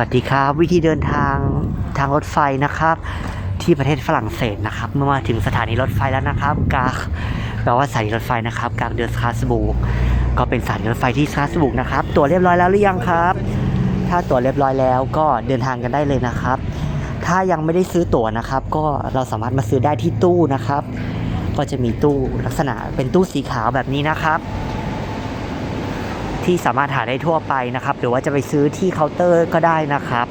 วัสดีครับ วิธีเดินทางทางรถไฟนะครับ ที่ประเทศฝรั่งเศสนะครับ เมื่อมาถึงสถานีรถไฟแล้วนะครับ กาแปลว่าสถานีรถไฟนะครับกาเดอสคาสบูกก็เป็นสถานีรถไฟที่สคาสบูกนะครับ ตั๋วเรียบร้อยแล้วหรือยังครับ ถ้าตั๋วเรียบร้อยแล้วก็เดินทางกันได้เลยนะครับ ถ้ายังไม่ได้ซื้อตั๋วนะครับ ก็เราสามารถมาซื้อได้ที่ตู้นะครับ ก็จะมีตู้ลักษณะเป็นตู้สีขาวแบบนี้นะครับ ที่สามารถหาได้ทั่วไปนะครับ หรือว่าจะไปซื้อที่เคาน์เตอร์ก็ได้นะครับ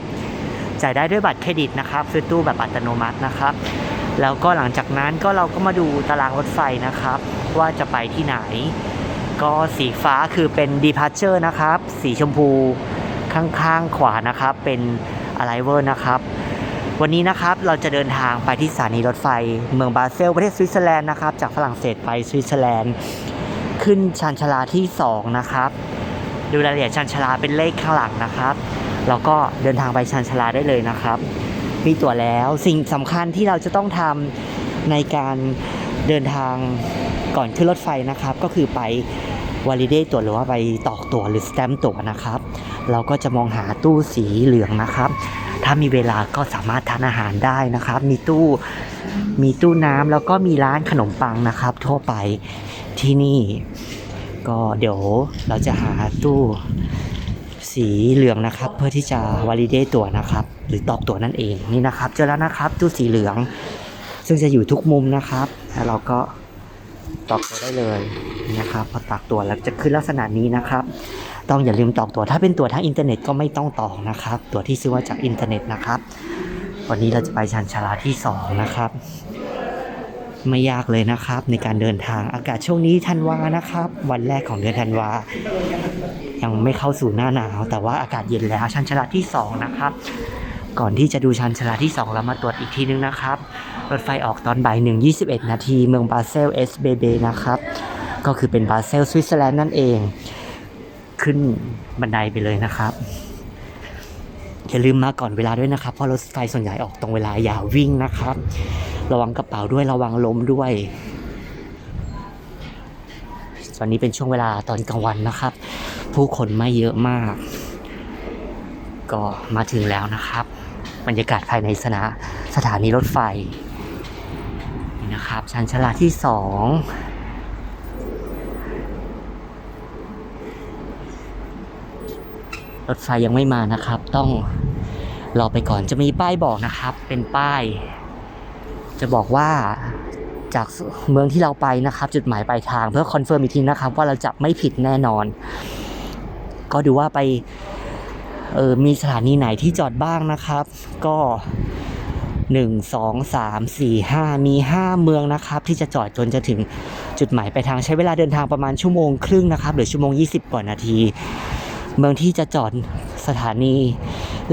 จ่ายได้ด้วยบัตรเครดิตนะครับซื้อตู้แบบอัตโนมัตินะครับ แล้วก็หลังจากนั้นก็เราก็มาดูตารางรถไฟนะครับ ว่าจะไปที่ไหน ก็สีฟ้าคือเป็น departure นะครับ สีชมพูข้างๆขวานะครับ เป็น arrival นะครับวันนี้นะครับเราจะเดินทางไปที่สถานีรถไฟ เมืองบาเซลประเทศสวิตเซอร์แลนด์นะครับ จากฝรั่งเศสไปสวิตเซอร์แลนด์ ขึ้นชานชาลาที่ 2 นะครับ ดูรายละเอียดชานชลาเป็นเลขข้างหลังนะครับ แล้วก็เดินทางไปชานชลาได้เลยนะครับ มีตั๋วแล้วสิ่งสำคัญที่เราจะต้องทำในการเดินทางก่อนขึ้นรถไฟนะครับ ก็คือไปวอลิเดตตั๋วหรือว่าไปตอกตั๋วหรือสแตมป์ตั๋วนะครับ เราก็จะมองหาตู้สีเหลืองนะครับ ถ้ามีเวลาก็สามารถทานอาหารได้นะครับ มีตู้มีตู้น้ำแล้วก็มีร้านขนมปังนะครับ ทั่วไปที่นี่ ก็เดี๋ยวเราจะหาตู้สีเหลืองนะครับ เพื่อที่จะวอลิเดตตั๋วนะครับ หรือตอกตั๋วนั่นเองนี่นะครับ เจอแล้วนะครับ ตู้สีเหลือง ซึ่งจะอยู่ทุกมุมนะครับแล้วเราก็ตอกตัวได้เลยนะครับพอตอกตัวแล้วจะขึ้นลักษณะนี้นะครับ ต้องอย่าลืมตอกตัวถ้าเป็นตั๋วทางอินเทอร์เน็ตก็ไม่ต้องตอกนะครับ ตั๋วที่ซื้อมาจากอินเทอร์เน็ตนะครับ วันนี้เราจะไปชันชาลาที่สองนะครับ ไม่ยากเลยนะครับ ในการเดินทางอากาศช่วงนี้ธันวานะครับ วันแรกของเดือนธันวา ยังไม่เข้าสู่หน้าหนาว แต่ว่าอากาศเย็นแล้วชันชลาที่สองนะครับ ก่อนที่จะดูชันชลาที่สองเรามาตรวจอีกทีนึงนะครับ รถไฟออกตอนบ่ายหนึ่งยี่สิบเอ็ดนาทีเมืองบาเซลเอสเบเบนะครับ ก็คือเป็นบาเซลสวิตเซอร์แลนด์นั่นเอง ขึ้นบันไดไปเลยนะครับอย่าลืมมาก่อนเวลาด้วยนะครับ เพราะรถไฟส่วนใหญ่ออกตรงเวลาอย่าวิ่งนะครับ ระวังกระเป๋าด้วยระวังล้มด้วย ตอนนี้เป็นช่วงเวลาตอนกลางวันนะครับ ผู้คนไม่เยอะมาก ก็มาถึงแล้วนะครับ บรรยากาศภายในสนาสถานีรถไฟนี่นะครับชั้นชลาที่สองรถไฟยังไม่มานะครับ ต้องรอไปก่อนจะมีป้ายบอกนะครับ เป็นป้าย จะบอกว่าจากเมืองที่เราไปนะครับ จุดหมายปลายทาง เพื่อคอนเฟิร์มอีกทีนะครับ ว่าเราจะไม่ผิดแน่นอน ก็ดูว่าไปเออมีสถานีไหนที่จอดบ้างนะครับ ก็หนึ่งสองสามสี่ห้ามีห้าเมืองนะครับ ที่จะจอดจนจะถึงจุดหมายปลายทางใช้เวลาเดินทางประมาณชั่วโมงครึ่งนะครับหรือชั่วโมง20กว่านาที เมืองที่จะจอดสถานี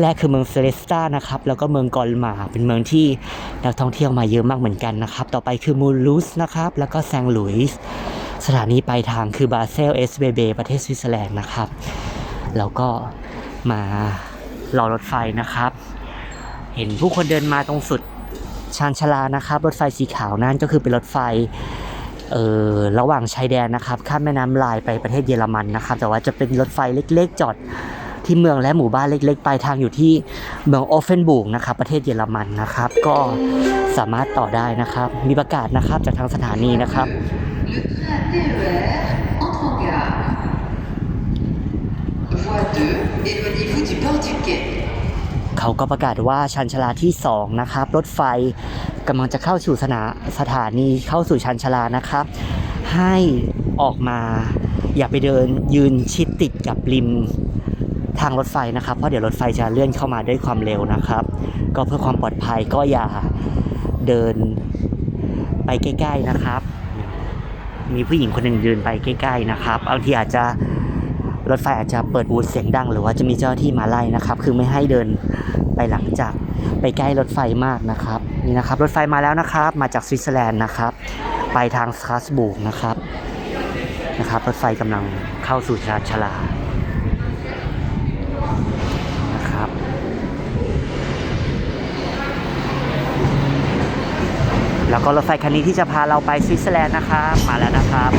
แรกคือเมืองเซเลสตานะครับ แล้วก็เมืองกอลมาเป็นเมืองที่ นักท่องเที่ยวมาเยอะมากเหมือนกันนะครับ ต่อไปคือมูลูสนะครับ แล้วก็แซงหลุยส์สถานีปลายทางคือบาเซลเอสเบเบประเทศสวิตเซอร์แลนด์นะครับ แล้วก็มารอรถไฟนะครับ เห็นผู้คนเดินมาตรงสุดชานชลานะครับ รถไฟสีขาวนั่นก็คือเป็นรถไฟเอ่อระหว่างชายแดนนะครับ ข้ามแม่น้ำลายไปประเทศเยอรมันนะครับ แต่ว่าจะเป็นรถไฟเล็กๆ จอดที่เมืองและหมู่บ้านเล็ก ๆ ปลายทางอยู่ที่ เมืองโอเฟนบูกนะครับประเทศเยอรมันนะครับ ก็สามารถต่อได้นะครับ มีประกาศนะครับจากทางสถานีนะครับเขาก็ประกาศว่าชันชาลาที่ 2 นะครับ รถไฟกำลังจะเข้าสู่สนาสถานีเข้าสู่ชันชาลานะครับ ให้ออกมาอย่าไปเดินยืนชิดติดกับริม ทางรถไฟนะครับ เพราะเดี๋ยวรถไฟจะเลื่อนเข้ามาด้วยความเร็วนะครับ ก็เพื่อความปลอดภัยก็อย่าเดินไปใกล้ๆนะครับ มีผู้หญิงคนหนึ่งยืนไปใกล้ ๆนะครับบางทีอาจจะรถไฟอาจจะเปิดวูดเสียงดัง หรือว่าจะมีเจ้าที่มาไล่นะครับ คือไม่ให้เดินไปหลังจากไปใกล้รถไฟมากนะครับนี่นะครับ รถไฟมาแล้วนะครับ มาจากสวิตเซอร์แลนด์นะครับ ไปทางสคาสบูกนะครับนะครับ รถไฟกำลังเข้าสู่ชาชาลา แล้วก็รถไฟคันนี้ที่จะพาเราไปสวิตเซอร์แลนด์นะครับมาแล้วนะครับ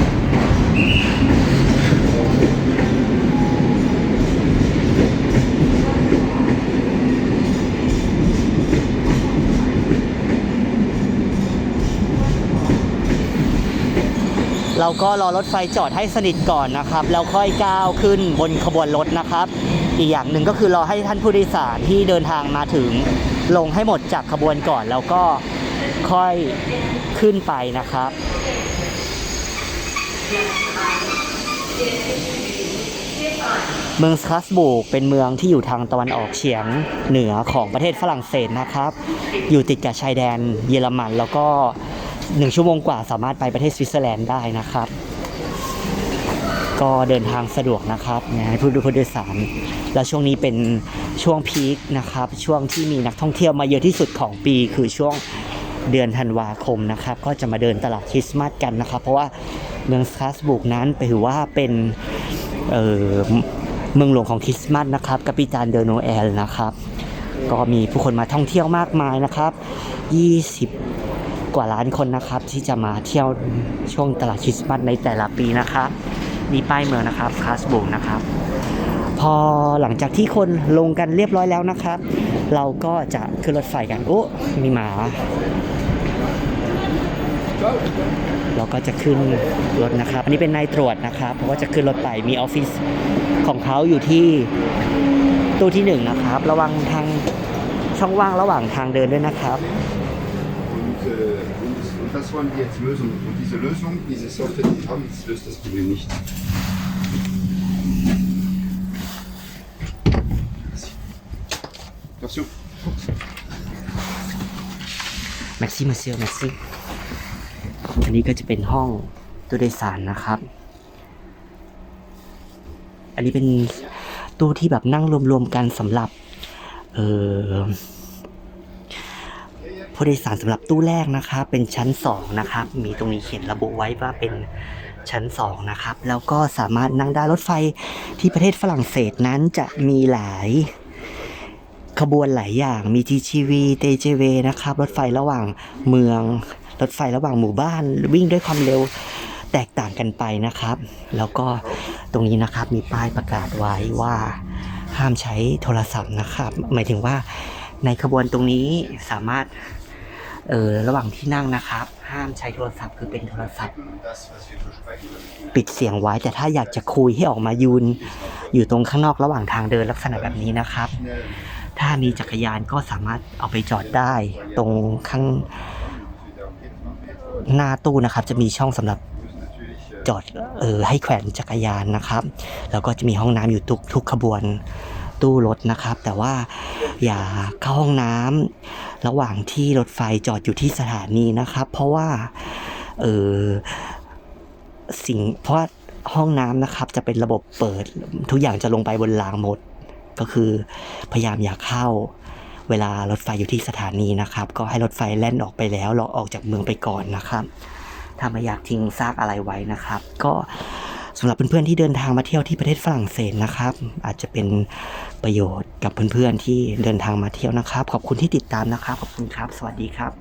เราก็รอรถไฟจอดให้สนิทก่อนนะครับ แล้วค่อยก้าวขึ้นบนขบวนรถนะครับ อีกอย่างหนึ่งก็คือรอให้ท่านผู้โดยสารที่เดินทางมาถึง ลงให้หมดจากขบวนก่อน แล้วก็ ค่อยขึ้นไปนะครับ เมืองสตรัสบูร์กเป็นเมืองที่อยู่ทางตะวันออกเฉียงเหนือของประเทศฝรั่งเศสนะครับ อยู่ติดกับชายแดนเยอรมันแล้วก็หนึ่งชั่วโมงกว่าสามารถไปประเทศสวิตเซอร์แลนด์ได้นะครับ ก็เดินทางสะดวกนะครับให้ผู้ดูผู้โดยสาร แล้วช่วงนี้เป็นช่วงพีคนะครับ ช่วงที่มีนักท่องเที่ยวมาเยอะที่สุดของปีคือช่วง เดือนธันวาคมนะครับ ก็จะมาเดินตลาดคริสต์มาสกันนะครับ เพราะว่าเมืองสตรัสบูร์กนั้นถือว่าเป็นเเมืองหลวงของคริสต์มาสนะครับกัปิตานเดอโนแอลนะครับ ก็มีผู้คนมาท่องเที่ยวมากมายนะครับ 20 กว่าล้านคนนะครับ ที่จะมาเที่ยวช่วงตลาดคริสต์มาสในแต่ละปีนะครับนี่ป้ายเมืองนะครับคาสบูกนะครับ พอหลังจากที่คนลงกันเรียบร้อยแล้วนะครับ เราก็จะขึ้นรถไฟกันโอ้มีหมา เราก็จะขึ้นรถนะครับ อันนี้เป็นนายตรวจนะครับเพราะว่าจะขึ้นรถไปมีออฟฟิศของเขาอยู่ที่ตู้ที่หนึ่งนะครับ ระวังทางช่องว่างระหว่างทางเดินด้วยนะครับ Und, äh, und, und das waren die jetzt Lösung. Und diese Lösung, diese Software, die sie haben, das löst das Problem nicht. Attention. Merci Monsieur Merci อั นนี้ก็จะเป็นห้องตู้โดยสารนะครับ อันนี้เป็นตู้ที่แบบนั่งรวมๆกันสำหรับ เออผู้โดยสารสำหรับตู้แรกนะครับเป็นชั้นสองนะครับ มีตรงนี้เขียนระบุไว้ว่าเป็นชั้นสองนะครับ แล้วก็สามารถนั่งได้รถไฟที่ประเทศฝรั่งเศสนั้นจะมีหลายขบวนหลายอย่าง มี TGV TGV นะครับ รถไฟระหว่างเมือง รถไฟระหว่างหมู่บ้านวิ่งด้วยความเร็วแตกต่างกันไปนะครับ แล้วก็ตรงนี้นะครับมีป้ายประกาศไว้ว่าห้ามใช้โทรศัพท์นะครับ หมายถึงว่าในขบวนตรงนี้สามารถเออระหว่างที่นั่งนะครับ ห้ามใช้โทรศัพท์คือเป็นโทรศัพท์ ปิดเสียงไว้แต่ถ้าอยากจะคุยให้ออกมายืนอยู่ตรงข้างนอกระหว่างทางเดินลักษณะแบบนี้นะครับ ถ้ามีจักรยานก็สามารถเอาไปจอดได้ตรงข้าง หน้าตู้นะครับ จะมีช่องสำหรับจอดเออให้แขวนจักรยานนะครับ แล้วก็จะมีห้องน้ำอยู่ทุกทุกขบวนตู้รถนะครับ แต่ว่าอย่าเข้าห้องน้ำระหว่างที่รถไฟจอดอยู่ที่สถานีนะครับ เพราะว่าเออสิ่งเพราะห้องน้ำนะครับ จะเป็นระบบเปิดทุกอย่างจะลงไปบนรางหมด ก็คือพยายามอย่าเข้า เวลารถไฟอยู่ที่สถานีนะครับ ก็ให้รถไฟแล่นออกไปแล้วเราออกจากเมืองไปก่อนนะครับถ้าไม่อยากทิ้งซากอะไรไว้นะครับ ก็สำหรับเพื่อนๆที่เดินทางมาเที่ยวที่ประเทศฝรั่งเศสนะครับ อาจจะเป็นประโยชน์กับเพื่อนๆที่เดินทางมาเที่ยวนะครับ ขอบคุณที่ติดตามนะครับ ขอบคุณครับ สวัสดีครับ